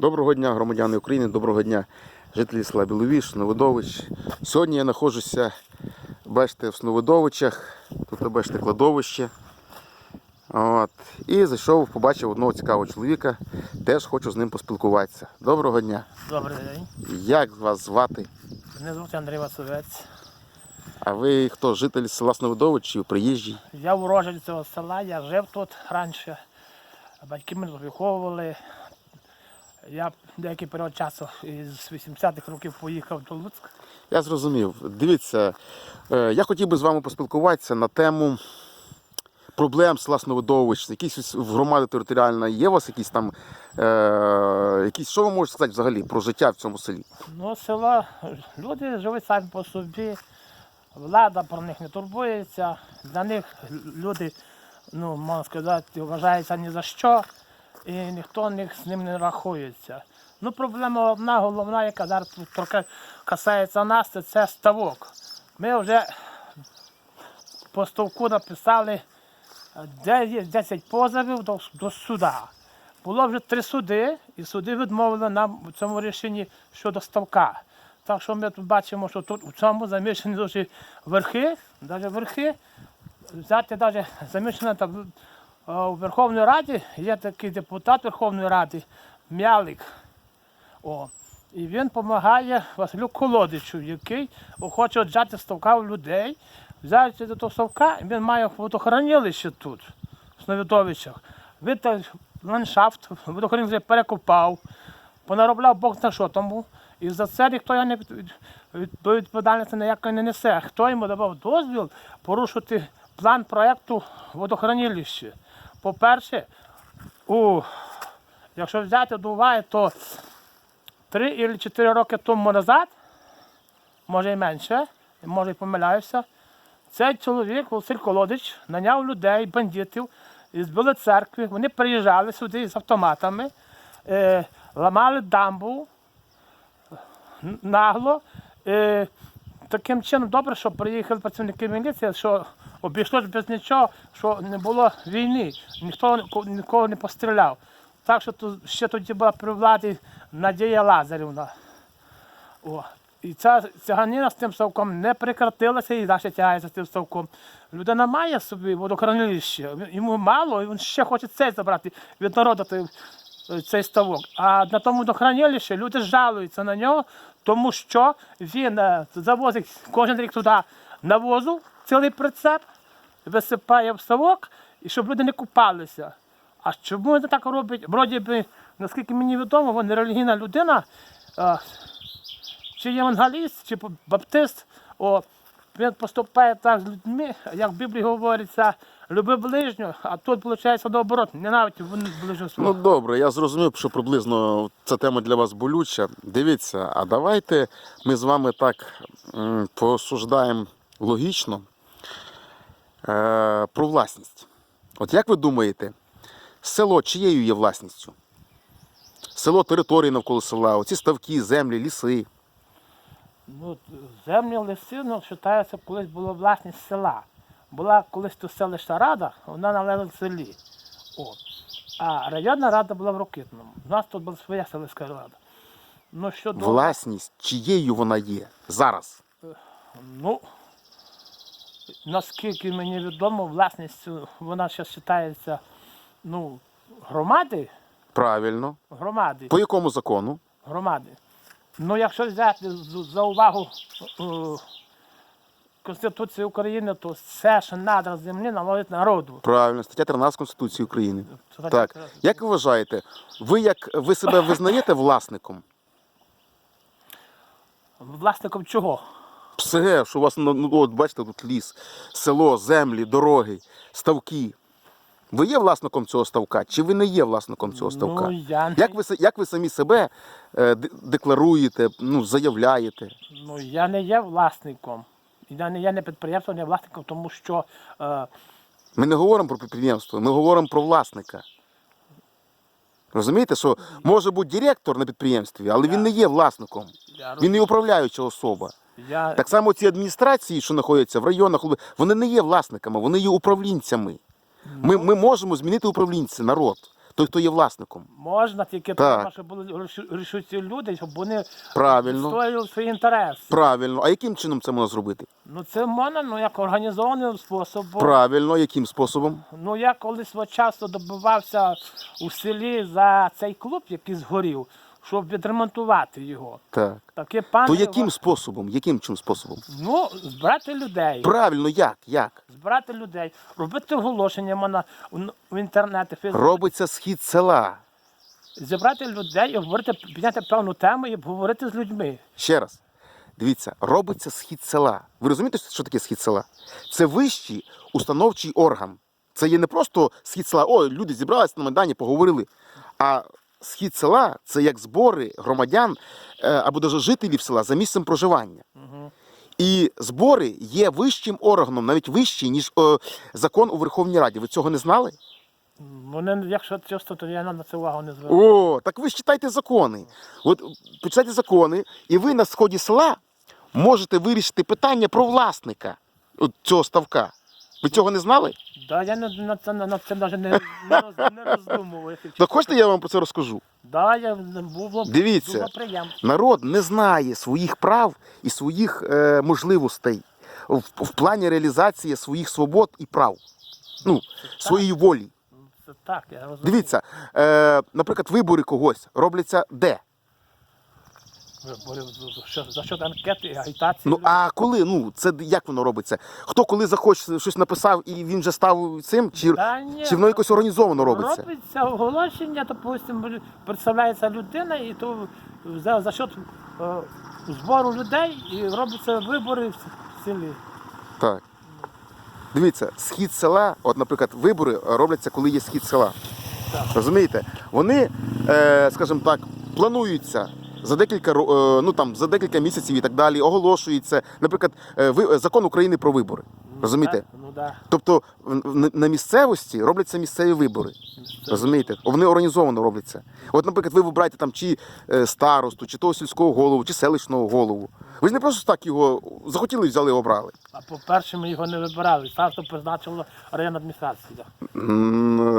Доброго дня, громадяни України, доброго дня, жителі села Біловіш, Новодович. Сьогодні я знаходжуся, бачите, в Сновидовичах. Тут бачите кладовище. От. І зайшов, побачив одного цікавого чоловіка. Теж хочу з ним поспілкуватися. Доброго дня. Добрий день. Як вас звати? Мене звуть Андрій Васовець. А ви хто? Житель села Сновидович чи приїжджий? Я уродженець цього села, я жив тут раніше. Батьки мене виховували. Я деякий період часу із 80-х років поїхав до Луцька. Я зрозумів. Дивіться, е, я хотів би з вами поспілкуватися на тему проблем села Сновидович. Якісь в громади територіальна є у вас якісь там, е, якісь, що ви можете сказати взагалі про життя в цьому селі? Ну, село, люди живуть самі по собі, влада про них не турбується. Для них люди, ну, можна сказати, вважаються ні за що, і ніхто з ним не рахується. Ну, проблема одна, головна, яка зараз касається нас, це, ставок. Ми вже по ставку написали е, 10 позовів до, до суда. Було вже три суди, і суди відмовили нам у цьому рішенні щодо ставка. Так що ми тут бачимо, що тут у цьому замішані дуже верхи, навіть верхи. Взяти навіть е, у Верховній Раді, є такий депутат Верховної Ради Мялик. О. І він допомагає Василю Колодичу, який хоче взяти ставка у людей. Взяти до того ставка, він має водохранилище тут, в Сновідовичах. Він ландшафт, водохранилище перекопав, понаробляв Бог на що тому. І за це ніхто його не відповідальності ніякої не несе. Хто йому давав дозвіл порушити план проєкту водохранилища? По-перше, у, якщо взяти до уваги, то три або чотири роки тому назад, може і менше, може і помиляюся, цей чоловік, Василь Колодич, наняв людей, бандитів Білої церкви. Вони приїжджали сюди з автоматами, е, ламали дамбу нагло. Е, таким чином добре, що приїхали працівники міліції, що обійшлося без нічого, що не було війни, ніхто ніко- нікого не постріляв. Так що тут, ще тоді була при владі Надія Лазарівна. О. І ця тяганина з тим ставком не прекратилася і далі тягається з тим ставком. Людина має собі водохранилище, йому мало, і він ще хоче цей забрати від е, цей ставок. А на тому водохранилищі люди жалуються на нього, тому що він е, завозить кожен рік туди навозу, цілий прицеп, висипає в ставок, і щоб люди не купалися. А чому він так робить? Вроді би, наскільки мені відомо, він релігійна людина. е, чи євангеліст, чи баптист, о, він поступає так з людьми, як в Біблії говориться, люби ближнього, а тут виходить наоборот, ненавидь ближнього Ну добре, я зрозумів, що приблизно ця тема для вас болюча. Дивіться, а давайте ми з вами так м, посуждаємо логічно про власність. От як ви думаєте, село чиєю є власністю? Село, території навколо села, оці ставки, землі, ліси. Ну, землі лиси, ну, вважається, колись була власність села. Була колись тут селищна рада, вона належала селі. О. А районна рада була в Рокитному. У нас тут була своя селищна рада. Ну, щодо... Власність, чиєю вона є зараз? Ну, наскільки мені відомо, власністю вона ще вважається ну, громади, Правильно. громади, По якому закону? громади. Ну, якщо взяти за увагу е, Конституції України, то все, що надра землі належить народу. Правильно, стаття 13 Конституції України. Це Так. таке. Як ви вважаєте, ви як ви себе визнаєте власником? Власником чого? Все, що у вас ну, ну, от бачите, тут ліс, село, землі, дороги, ставки. Ви є власником цього ставка, чи ви не є власником цього ставка? Ну, я не, Як ви, як ви самі себе е, декларуєте, ну, заявляєте? ну, я не є власником. Я не є не підприємством, не власником, тому що е, Ми не говоримо про підприємство, ми говоримо про власника. Розумієте, що може бути директор на підприємстві, але він не є власником. я, Він не управляюча особа. Я, Так само ці адміністрації, що знаходяться в районах, вони не є власниками, вони є управлінцями. Ми, ми можемо змінити управлінця, народ. той, хто є власником. Можна, тільки Так. треба, щоб були рішу- рішучі люди, щоб вони Правильно. стояли свої інтереси. Правильно. А яким чином це можна зробити? Ну це можна, ну як організованим способом. Правильно, яким способом? Ну я колись часто добивався у селі за цей клуб, який згорів, щоб відремонтувати його. Так. Таке пане. То яким способом? Яким чим способом? Ну, збирати людей. Правильно, як? Як? Збирати людей, робити оголошення можна в, в інтернеті, Фейсбук. Робиться схід села. Зібрати людей і говорити, підняти певну тему і обговорити з людьми. Ще раз. Дивіться, робиться схід села. Ви розумієте, що таке схід села? Це вищий установчий орган. Це є не просто схід села, о, люди зібралися на Майдані, поговорили. А схід села це як збори громадян е, або навіть жителів села за місцем проживання. І збори є вищим органом, навіть вищий, ніж е, закон у Верховній Раді. Ви цього не знали? Вони, якщо чесно, то я на це увагу не звертаю. О, так ви ж читайте закони. От почитайте закони, і ви на сході села можете вирішити питання про власника цього ставка. Ви цього не знали? Да, я на, на це, на це навіть не, не, роз, не роздумував. якщо Так хочете, я вам про це розкажу? Да, я було, Дивіться. приємно. Народ не знає своїх прав і своїх е, можливостей в, в плані реалізації своїх свобод і прав. Ну, своєї волі. Це так, я розумію. Дивіться, е, наприклад, вибори когось робляться де? За що анкети, агітації. Ну а коли? Ну це як воно робиться? Хто коли захоче щось написав і він вже став цим, чи, Та ні, чи воно якось організовано робиться? Робиться оголошення, допустимо, представляється людина, і то за, за счет е, збору людей і робляться вибори в селі. Так. Дивіться, схід села, от, наприклад, вибори робляться, коли є схід села. Так. Розумієте? Вони, е, скажімо так, плануються. За декілька е, ну там за декілька місяців і так далі оголошується, наприклад, е, закон України про вибори. Розумієте? Ну да. Тобто на місцевості робляться місцеві вибори. Розумієте? Вони організовано робляться. От, наприклад, ви вибираєте там чи е, старосту, чи того сільського голову, чи селищного голову. Ви ж не просто так його захотіли, взяли і обрали. А по-перше, ми його не вибирали. Старство призначила районна адміністрація.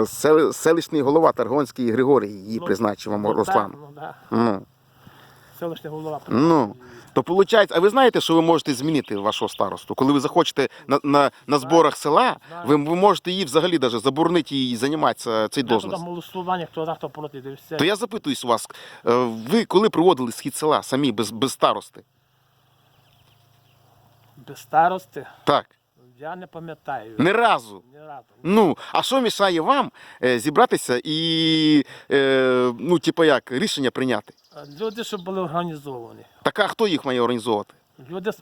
Сел- Селищний голова Таргонський Григорій її Ну, призначив вам Ну, Руслан. Так, ну, да. Ну, Селищний голова. ну. То виходить, а ви знаєте, що ви можете змінити вашого старосту? Коли ви захочете на, на, на зборах села, ви, ви можете її взагалі даже заборонити їй займатися цей Я туди голосування, хто за, хто проти, і все. То я запитуюсь вас, е, ви коли проводили схід села самі без, без старости? Без старости Так, я не пам'ятаю. не разу. Ні разу. Ну, а що мішає вам е, зібратися і, е, ну, типу як, рішення прийняти? Люди, щоб були організовані. Так а хто їх має організовувати? Люди, с-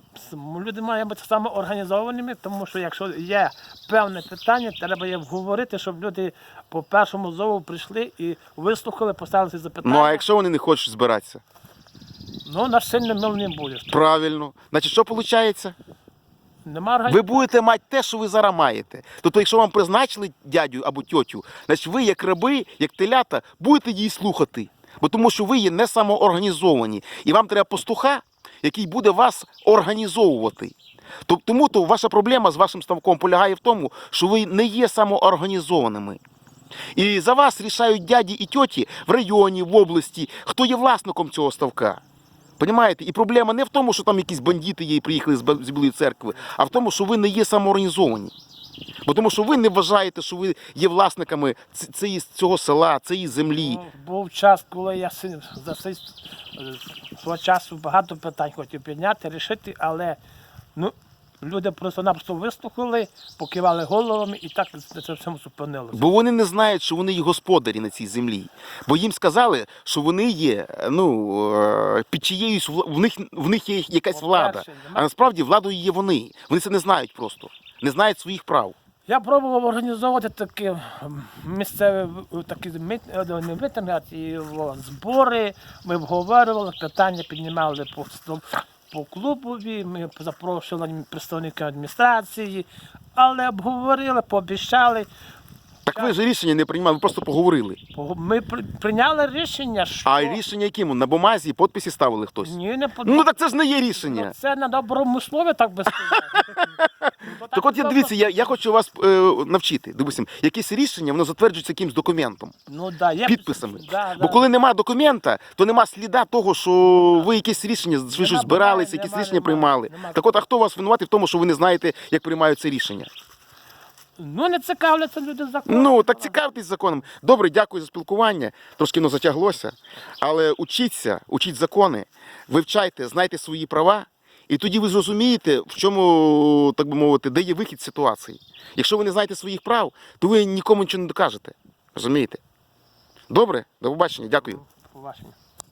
люди мають бути самоорганізованими, тому що якщо є певне питання, треба їх обговорити, щоб люди по першому зову прийшли і вислухали, поставили запитання. Ну, а якщо вони не хочуть збиратися? Ну, наш сильний мил не будеш. Правильно. Значить, що виходить? Нема. Ви будете мати те, що ви зараз маєте. Тобто, якщо вам призначили дядю або тьотю, значить ви, як раби, як телята, будете її слухати. Бо тому що ви є не самоорганізовані. І вам треба пастуха, який буде вас організовувати. Тому то ваша проблема з вашим ставком полягає в тому, що ви не є самоорганізованими. І за вас рішають дяді і тьоті в районі, в області, хто є власником цього ставка. Понімаєте? І проблема не в тому, що там якісь бандити є і приїхали з Білої церкви, а в тому, що ви не є самоорганізовані. Бо тому що ви не вважаєте, що ви є власниками цієї- цього села, цієї землі. Ну, Був час, коли я за цей свого часу багато питань хотів підняти, рішити, але ну, люди просто-напросто вислухали, покивали головами і так на це всьому зупинилося. Бо вони не знають, що вони є господарі на цій землі. Бо їм сказали, що вони є ну, е, під чиєюсь в них, в них є якась влада. А насправді владою є вони. Вони це не знають просто. Не знають своїх прав. Я пробував організовувати такі м, місцеві такі е, не митинги, а збори. Ми обговорювали, питання піднімали по, по клубові, ми запрошували представника адміністрації, але обговорили, пообіцяли. Так ви ж рішення не приймали, ви просто поговорили. Ми при- прийняли рішення, що А рішення яким? На бумазі подписі ставили хтось. ні, не. Ну так це ж не є рішення. це на доброму слові, так би сказати. то Так от я дивіться, я, я хочу вас е, навчити. Допустим, якесь рішення, воно затверджується якимсь документом, Ну, да, є підписами. Да, Бо да. коли нема документа, то нема сліда того, що ви якесь рішення, ви щось збиралися, якісь нема, рішення нема, приймали. нема. Так от, а хто вас винуватий в тому, що ви не знаєте, як приймаються рішення? Ну, не цікавляться люди законом. Ну, так цікавтесь законом. Добре, дякую за спілкування. Трошки воно затяглося. Але учіться, учіть закони, вивчайте, знайте свої права, і тоді ви зрозумієте, в чому, так би мовити, де є вихід з ситуації. Якщо ви не знаєте своїх прав, то ви нікому нічого не докажете. Розумієте? Добре, до побачення, дякую. Побачення.